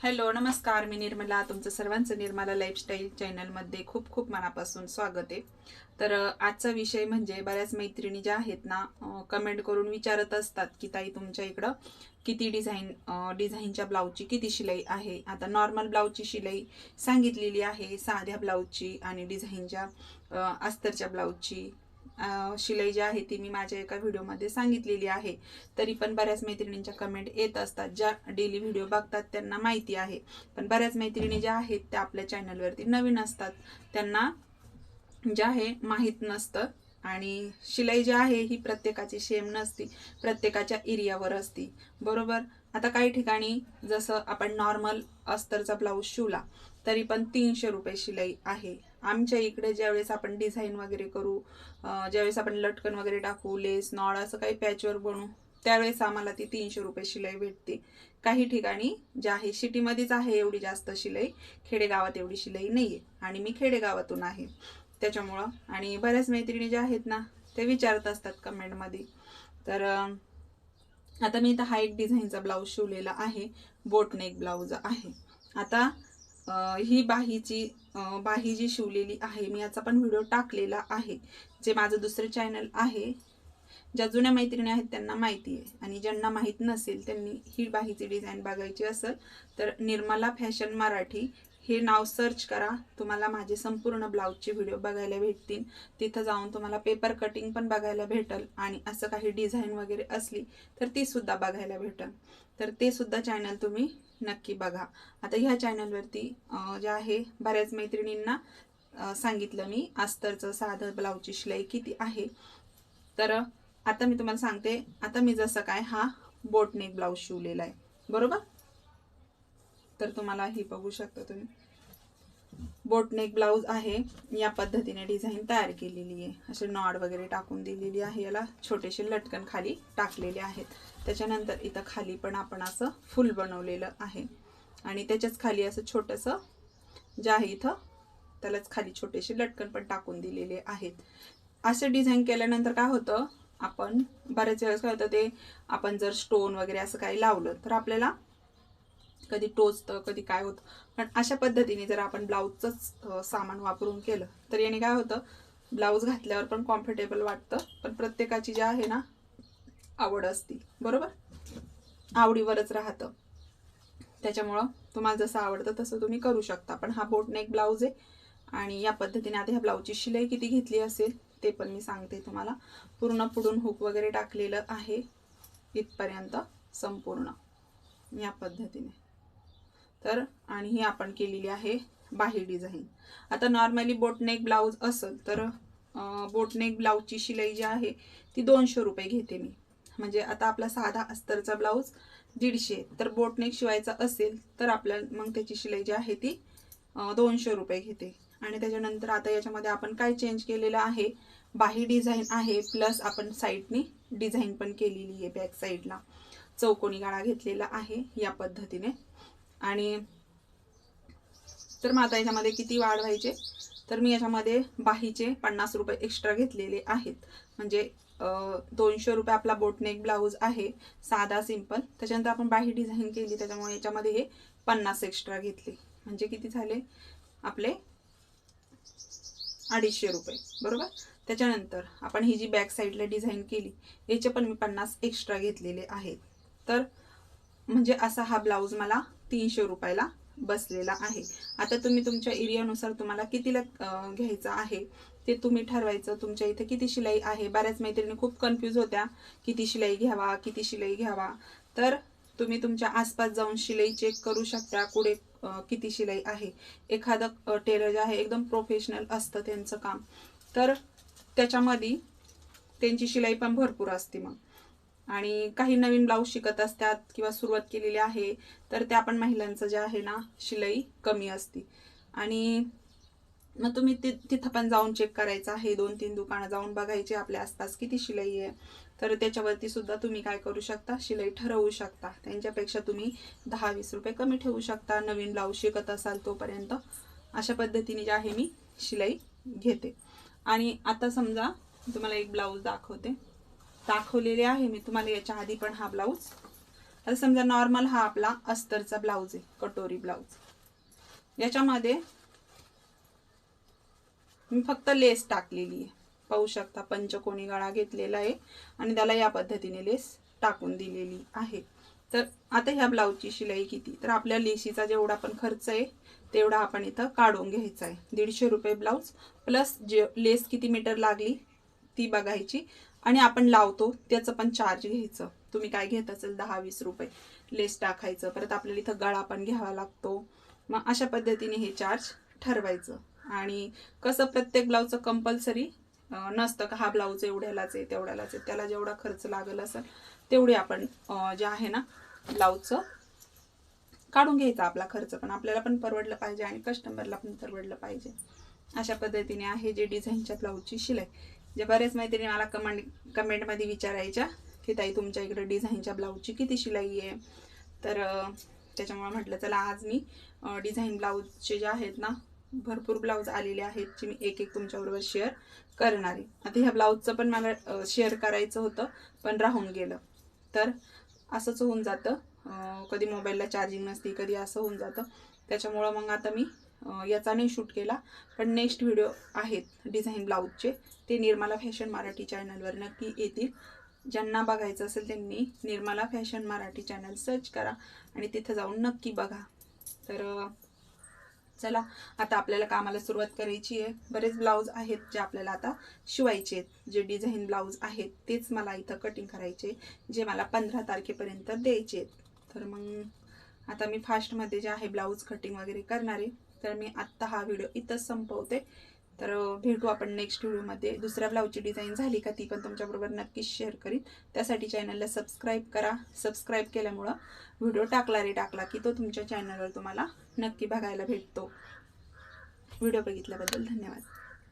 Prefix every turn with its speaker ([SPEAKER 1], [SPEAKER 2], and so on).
[SPEAKER 1] Hello नमस्कार मी निर्मला. तुमचं सर्वांचं निर्मला लाईफस्टाईल चॅनलमध्ये खूप खूप मनापासून स्वागत आहे. तर आजचा विषय म्हणजे बऱ्याच मैत्रिणी ज्या आहेत ना कमेंट करून विचारत असतात की ताई तुमच्या इकडं किती डिझाईन डिझाईनच्या ब्लाऊजची किती शिलाई आहे? आता नॉर्मल ब्लाऊजची शिलाई सांगितलेली आहे साध्या ब्लाऊजची आणि डिझाईनच्या अस्तरच्या ब्लाऊजची शिलाई जी आहे ती मी माझ्या एका व्हिडिओमध्ये सांगितलेली आहे. तरी पण बऱ्याच मैत्रिणींच्या कमेंट येत असतात. ज्या डेली व्हिडिओ बघतात त्यांना माहिती आहे. पण बऱ्याच मैत्रिणी ज्या आहेत त्या आपल्या चॅनलवरती नवीन असतात. त्यांना जे आहे माहीत नसतं. आणि शिलाई जी आहे ही प्रत्येकाची शेम नसती. प्रत्येकाच्या एरियावर असती. बरोबर? आता काही ठिकाणी जसं आपण नॉर्मल अस्तरचा ब्लाऊज शिवला तरी पण तीनशे रुपये शिलाई आहे. आमच्या इकडे ज्यावेळेस आपण डिझाईन वगैरे करू ज्यावेळेस आपण लटकन वगैरे टाकू लेस नॉड असं काही पॅचवर बनवू त्यावेळेस आम्हाला ती तीनशे रुपये शिलाई भेटते. काही ठिकाणी जे आहे सिटीमध्येच आहे एवढी जास्त शिलाई खेडेगावात एवढी शिलाई नाहीये आणि मी खेडेगावातून आहे. त्याच्यामुळं आणि बऱ्याच मैत्रिणी ज्या आहेत ना ते विचारत असतात कमेंटमध्ये तर आता मी इथं हा एक डिझाईनचा ब्लाऊज शिवलेला आहे बोटनेक ब्लाऊज आहे. आता ही बाहीची बाही जी शिवलेली आहे मी याचा पण व्हिडिओ टाकलेला आहे जे माझं दुसरं चॅनल आहे. ज्या जुन्या मैत्रिणी आहेत त्यांना माहिती आहे आणि ज्यांना माहीत नसेल त्यांनी ही बाहीची डिझाईन बघायची असेल तर निर्मला फॅशन मराठी हे नाव सर्च करा. तुम्हाला माझे संपूर्ण ब्लाऊजचे व्हिडिओ बघायला भेटतील. तिथं जाऊन तुम्हाला पेपर कटिंग पण बघायला भेटल आणि असं काही डिझाईन वगैरे असली तर तीसुद्धा बघायला भेटल. तर ते सुद्धा चॅनल तुम्ही नक्की बघा. आता ह्या चॅनलवरती जे आहे बऱ्याच मैत्रिणींना सांगितलं मी अस्तरचं साधं ब्लाऊजची शिलाई किती आहे. तर आता मी तुम्हाला सांगते आता मी जसं काय हा बोटनेक ब्लाऊज शिवलेला आहे. बरोबर? तर तुम्हाला ही बघू शकता तुम्ही. बोटनेक ब्लाऊज आहे या पद्धतीने डिझाईन तयार केलेली आहे. असे नॉड वगैरे टाकून दिलेली आहे याला छोटेसे लटकन खाली टाकलेले आहेत. त्याच्यानंतर इथं खाली पण आपण असं फुल बनवलेलं आहे. आणि त्याच्याच खाली असं छोटंसं जे आहे इथं त्यालाच खाली छोटेसे लटकन पण टाकून दिलेले आहेत. असं डिझाईन केल्यानंतर काय होतं आपण बऱ्याच वेळेस काय होतं ते आपण जर स्टोन वगैरे असं काही लावलं तर आपल्याला कधी टोचतं कधी काय होतं. पण अशा पद्धतीने जर आपण ब्लाऊजचंच सामान वापरून केलं तर याने काय होतं ब्लाऊज घातल्यावर पण कॉम्फर्टेबल वाटतं. पण प्रत्येकाची जी आहे ना आवड असती. बरोबर? आवडीवरच राहतं. त्याच्यामुळं तुम्हाला जसं आवडतं तसं तुम्ही करू शकता. पण हा बोटनेक ब्लाऊज आहे आणि या पद्धतीने आता ह्या ब्लाऊजची शिलाई किती घेतली असेल ते पण मी सांगते तुम्हाला. पूर्ण पुढून हुक वगैरे टाकलेलं आहे. इथपर्यंत संपूर्ण. या पद्धतीने. तर आणि ही आपण केलेली आहे बाही डिझाईन आता नॉर्मली बोटनेक ब्लाऊज असेल तर बोटनेक ब्लाऊजची शिलाई जी आहे ती दोनशे रुपये घेते मी. म्हणजे आता आपला साधा अस्तरचा ब्लाऊज दीडशे तर बोटनेक शिवायचा असेल तर आपल्याला मग त्याची शिलाई जी आहे ती दोनशे रुपये घेते. आणि त्याच्यानंतर आता याच्यामध्ये आपण काय चेंज केलेलं आहे? बाही डिझाईन आहे प्लस आपण साईडनी डिझाईन पण केलेली आहे बॅक साईडला चौकोनी गाळा घेतलेला आहे या पद्धतीने. आणि तर मग आता याच्यामध्ये किती वाढवायचे? तर मी याच्यामध्ये बाहीचे पन्नास रुपये एक्स्ट्रा घेतलेले आहेत. म्हणजे दोनशे रुपये आपला बोटनेक ब्लाऊज आहे. साधा सिंपल त्याच्यानंतर आपण बाही डिझाईन केली. त्याच्यामुळे याच्यामध्ये हे पन्नास एक्स्ट्रा घेतले. म्हणजे किती झाले? आपले अडीचशे रुपये. बरोबर? त्याच्यानंतर आपण ही जी बॅक साईडला डिझाईन केली याचे पण मी पन्नास एक्स्ट्रा घेतलेले आहेत. तर म्हणजे असा हा ब्लाऊज मला तीनशे रुपयाला बसलेला आहे. आता तुम्ही तुमच्या एरियानुसार तुम्हाला कितीला घ्यायचा आहे? ते तुम्ही ठरवायचं. तुमच्या इथे किती शिलाई आहे? बऱ्याच मैत्रिणी खूप कन्फ्यूज होत्या. किती शिलाई घ्यावा? किती शिलाई घ्यावा? तर तुम्ही तुमच्या आसपास जाऊन शिलाई चेक करू शकता. कुठे किती शिलाई आहे? एखादं टेलर जे आहे एकदम प्रोफेशनल असतं त्यांचं काम. तर त्याच्यामध्ये त्यांची शिलाई पण भरपूर असते मग. आणि काही नवीन ब्लाऊज शिकत असतात किंवा सुरुवात केलेली आहे तर त्या पण महिलांचं जे आहे ना शिलाई कमी असते. आणि मग तुम्ही ति तिथं पण जाऊन चेक करायचं आहे. दोन तीन दुकानं जाऊन बघायचे आपल्या आसपास किती शिलाई आहे. तर त्याच्यावरती सुद्धा तुम्ही काय करू शकता? शिलाई ठरवू शकता. त्यांच्यापेक्षा तुम्ही दहा वीस रुपये कमी ठेवू शकता. नवीन ब्लाऊज शिकत असाल तोपर्यंत. अशा पद्धतीने जे आहे मी शिलाई घेते. आणि आता समजा तुम्हाला एक ब्लाऊज दाखवते. दाखवलेले आहे मी तुम्हाला. याच्या आधी पण हा ब्लाऊज आता समजा नॉर्मल हा आपला अस्तरचा ब्लाऊज आहे. कटोरी ब्लाऊज याच्यामध्ये मी फक्त लेस टाकलेली आहे. पाहू शकता पंचकोणी गळा घेतलेला आहे आणि त्याला या पद्धतीने लेस टाकून दिलेली आहे. तर आता ह्या ब्लाऊजची शिलाई किती? तर आपल्या लेशीचा जेवढा पण खर्च आहे तेवढा आपण इथं काढून घ्यायचा आहे. दीडशे रुपये ब्लाऊज प्लस जे लेस किती मीटर लागली ती बघायची. आणि आपण लावतो त्याचं पण चार्ज घ्यायचं. तुम्ही काय घेत असेल दहा वीस रुपये लेस टाकायचं. परत आपल्याला इथं गळा पण घ्यावा लागतो. मग अशा पद्धतीने हे चार्ज ठरवायचं. आणि कसं प्रत्येक ब्लाऊजचं कंपल्सरी नसतं का हा ब्लाऊज एवढ्यालाच आहे तेवढ्यालाच आहे त्याला जेवढा खर्च लागेल असेल तेवढी आपण जे आहे ना ब्लाऊजचं काढून घ्यायचा आपला खर्च. पण आपल्याला पण परवडलं पाहिजे आणि कस्टमरला पण परवडलं पाहिजे. अशा पद्धतीने आहे जे डिझाईनच्या ब्लाऊजची शिलाई. जे बरेच मैत्रिणी मला कमांड कमेंटमध्ये विचारायच्या की ताई तुमच्या इकडे डिझाईनच्या ब्लाऊजची किती शिलाई आहे? तर त्याच्यामुळे म्हटलं चला आज मी डिझाईन ब्लाऊजचे जे आहेत ना भरपूर ब्लाऊज आलेले आहेत जे मी एक एक तुमच्याबरोबर शेअर करणार. आहे आता ह्या ब्लाऊजचं पण मला शेअर करायचं होतं पण राहून गेलं. तर असंच होऊन जातं. कधी मोबाईलला चार्जिंग नसती कधी असं होऊन जातं. त्याच्यामुळं मग आता मी याचा नाही शूट केला. पण नेक्स्ट व्हिडिओ आहेत डिझाईन ब्लाऊजचे ते निर्मला फॅशन मराठी चॅनलवर नक्की येतील. ज्यांना बघायचं असेल त्यांनी Nirmala fashion Marathi channel search करा. आणि तिथं जाऊन नक्की बघा. तर चला आता आपल्याला कामाला सुरुवात करायची आहे. बरेच ब्लाऊज आहेत जे आपल्याला आता शिवायचे आहेत. जे डिझाईन ब्लाऊज आहेत तेच मला इथं कटिंग करायचे जे मला पंधरा तारखेपर्यंत द्यायचे आहेत. तर मग आता मी फास्टमध्ये जे आहे ब्लाऊज कटिंग वगैरे करणार आहे तर मी आत्ता हा व्हिडिओ इथंच संपवते. तर भेटू आपण नेक्स्ट व्हिडिओमध्ये दुसऱ्या ब्लाऊजची डिझाईन झाली का ती पण तुमच्याबरोबर नक्कीच शेअर करीन. त्यासाठी चॅनलला सबस्क्राईब करा. सबस्क्राईब केल्यामुळं व्हिडिओ टाकला रे टाकला की तो तुमच्या चॅनलवर तुम्हाला नक्की बघायला भेटतो. व्हिडिओ बघितल्याबद्दल धन्यवाद.